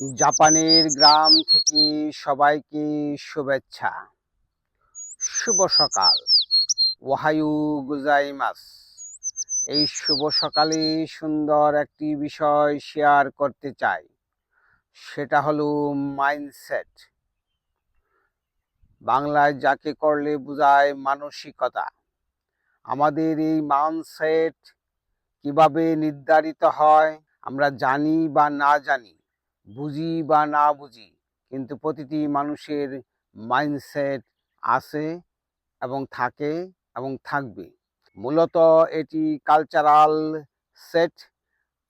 জাপানের গ্রাম থেকে সবাইকে শুভেচ্ছা। শুভ সকাল। ওহায়ু গুজাইমাস। এই শুভ সকালে সুন্দর একটি বিষয় শেয়ার করতে চাই। সেটা হলো মাইন্ডসেট বাংলায় যাকে করলে বোঝায় মানসিকতা। আমাদের এই মাইন্ডসেট কীভাবে নির্ধারিত হয়, আমরা জানি বা না জানি। বুঝি বা না বুঝি, কিন্তু প্রতিটি মানুষের মাইন্ডসেট আছে এবং থাকে এবং থাকবে। মূলত এটি কালচারাল সেট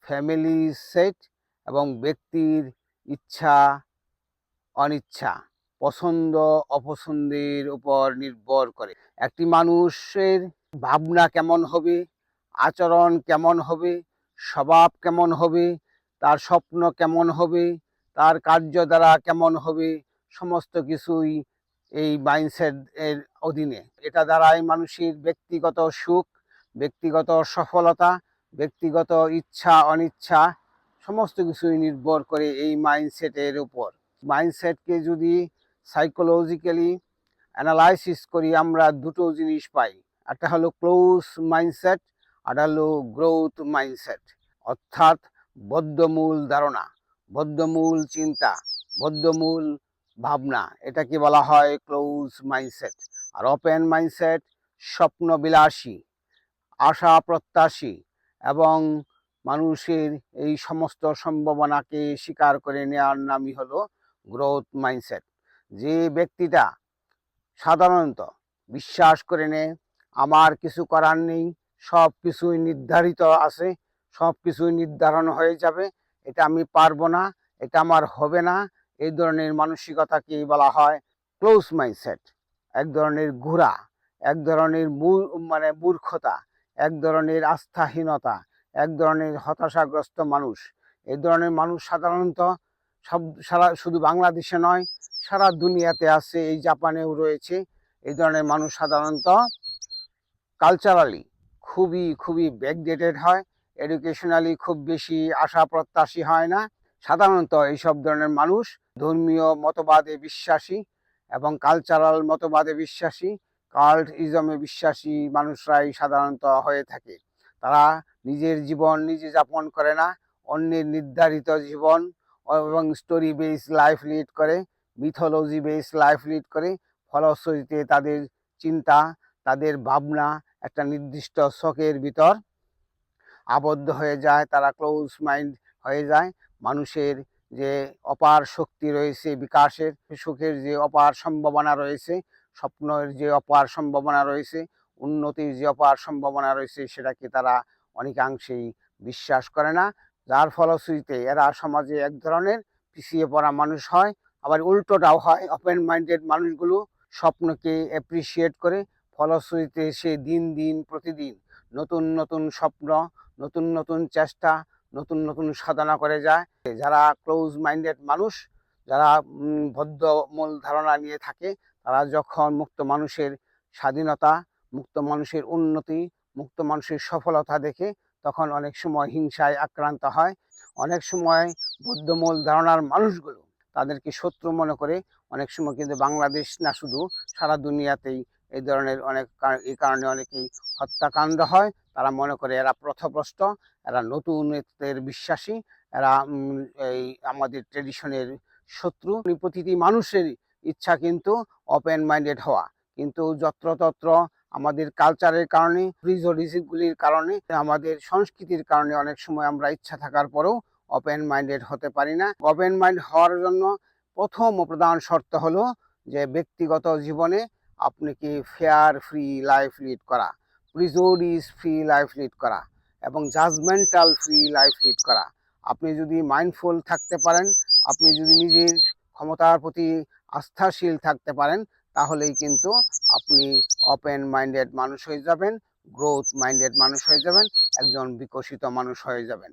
ফ্যামিলি সেট এবং ব্যক্তির ইচ্ছা, অনিচ্ছা, পছন্দ, অপছন্দের উপর নির্ভর করে। একটি মানুষের ভাবনা কেমন হবে, আচরণ কেমন হবে, স্বভাব কেমন হবে তার স্বপ্ন কেমন হবে, তার কার্য দ্বারা কেমন হবে, সমস্ত কিছুই এই মাইন্ডসেট এর অধীনে। এটা দ্বারাই মানুষের ব্যক্তিগত সুখ, ব্যক্তিগত সফলতা, ব্যক্তিগত ইচ্ছা, অনিচ্ছা, সমস্ত কিছুই নির্ভর করে এই মাইন্ডসেটের উপর। মাইন্ডসেটকে যদি সাইকোলজিক্যালি অ্যানালাইসিস করি, আমরা দুটো জিনিস পাই। একটা হলো ক্লোজ মাইন্ডসেট আর হলো গ্রোথ মাইন্ডসেট অর্থাৎ বদ্ধমূল ধারণা, বদ্ধমূল চিন্তা, বদ্ধমূল ভাবনা, এটাকে বলা হয় ক্লোজ মাইন্ডসেট আর ওপেন মাইন্ডসেট স্বপ্নবিলাসী আশা প্রত্যাশী এবং মানুষের এই সমস্ত সম্ভাবনাকে স্বীকার করে নেওয়ার নামই হলো গ্রোথ মাইন্ডসেট যে ব্যক্তিটা সাধারণত বিশ্বাস করে নেয় আমার কিছু করার নেই সব কিছুই নির্ধারিত আছে সব কিছুই নির্ধারণ হয়ে যাবে। এটা আমি পারব না, এটা আমার হবে না। এই ধরনের মানসিকতাকে বলা হয় ক্লোজ মাইন্ডসেট এক ধরনের ঘোরা, এক ধরনের মানে মূর্খতা, এক ধরনের আস্থাহীনতা, এক ধরনের হতাশাগ্রস্ত মানুষ। এই ধরনের মানুষ সাধারণত সব, সারা, শুধু বাংলাদেশে নয়, সারা দুনিয়াতে আছে, এই জাপানেও রয়েছে। এই ধরনের মানুষ সাধারণত কালচারালি খুবই খুবই ব্যাকডেটেড হয়। এডুকেশনালি খুব বেশি আশা প্রত্যাশী হয় না। সাধারণত এইসব ধরনের মানুষ ধর্মীয় মতবাদে বিশ্বাসী এবং কালচারাল মতবাদে বিশ্বাসী কাল্ট ইজমে বিশ্বাসী মানুষরাই সাধারণত হয়ে থাকে। তারা নিজের জীবন নিজে যাপন করে না, অন্যের নির্ধারিত জীবন এবং স্টোরি বেস লাইফ লিড করে মিথোলজি বেস লাইফ লিড করে, ফলশ্রুতিতে তাদের চিন্তা, তাদের ভাবনা একটা নির্দিষ্ট শখের ভিতর আবদ্ধ হয়ে যায়, তারা ক্লোজ মাইন্ড হয়ে যায়। মানুষের যে অপার শক্তি রয়েছে, বিকাশের সুখের যে অপার সম্ভাবনা রয়েছে, স্বপ্নের যে অপার সম্ভাবনা রয়েছে, উন্নতির যে অপার সম্ভাবনা রয়েছে, সেটাকে তারা অনেকাংশেই বিশ্বাস করে না। যার ফলশ্রুতিতে এরা সমাজে এক ধরনের পিছিয়ে পড়া মানুষ হয়, আবার উল্টোটাও হয়। ওপেন মাইন্ডেড মানুষগুলো স্বপ্নকে অ্যাপ্রিসিয়েট করে, ফলশ্রুতিতে সে দিন দিন, প্রতিদিন নতুন নতুন স্বপ্ন, নতুন নতুন চেষ্টা, নতুন নতুন সাধনা করে যায়। যারা ক্লোজ মাইন্ডেড মানুষ, যারা বদ্ধ মূল ধারণা নিয়ে থাকে, তারা যখন মুক্ত মানুষের স্বাধীনতা, মুক্ত মানুষের উন্নতি, মুক্ত মানুষের সফলতা দেখে, তখন অনেক সময় হিংসায় আক্রান্ত হয়। অনেক সময় বদ্ধমূল ধারণার মানুষগুলো তাদেরকে শত্রু মনে করে, অনেক সময় কিন্তু বাংলাদেশ না শুধু, সারা দুনিয়াতেই এই ধরনের অনেক এই কারণে অনেকেই হত্যাকাণ্ড হয়। তারা মনে করে এরা প্রথপ্রষ্ট এরা নতুনত্বের বিশ্বাসী, এরা এই আমাদের ট্রেডিশনের শত্রু। প্রতিটি মানুষের ইচ্ছা কিন্তু ওপেন মাইন্ডেড হওয়া। কিন্তু যত্রতত্র আমাদের কালচারের কারণে প্রিজোডিসিগুলির কারণে, আমাদের সংস্কৃতির কারণে অনেক সময় আমরা ইচ্ছা থাকার পরেও ওপেন মাইন্ডেড হতে পারি না। ওপেন মাইন্ড হওয়ার জন্য প্রথম প্রধান শর্ত হলো যে ব্যক্তিগত জীবনে আপনাকে ফেয়ার ফ্রি লাইফ লিড করা প্রিজোডিস ফ্রি লাইফ লিড করা এবং জাজমেন্টাল ফ্রি লাইফ লিড করা। আপনি যদি মাইন্ডফুল থাকতে পারেন, আপনি যদি নিজের ক্ষমতার প্রতি আস্থাশীল থাকতে পারেন, তাহলেই কিন্তু আপনি ওপেন মাইন্ডেড মানুষ হয়ে যাবেন গ্রোথ মাইন্ডেড মানুষ হয়ে যাবেন, একজন বিকশিত মানুষ হয়ে যাবেন।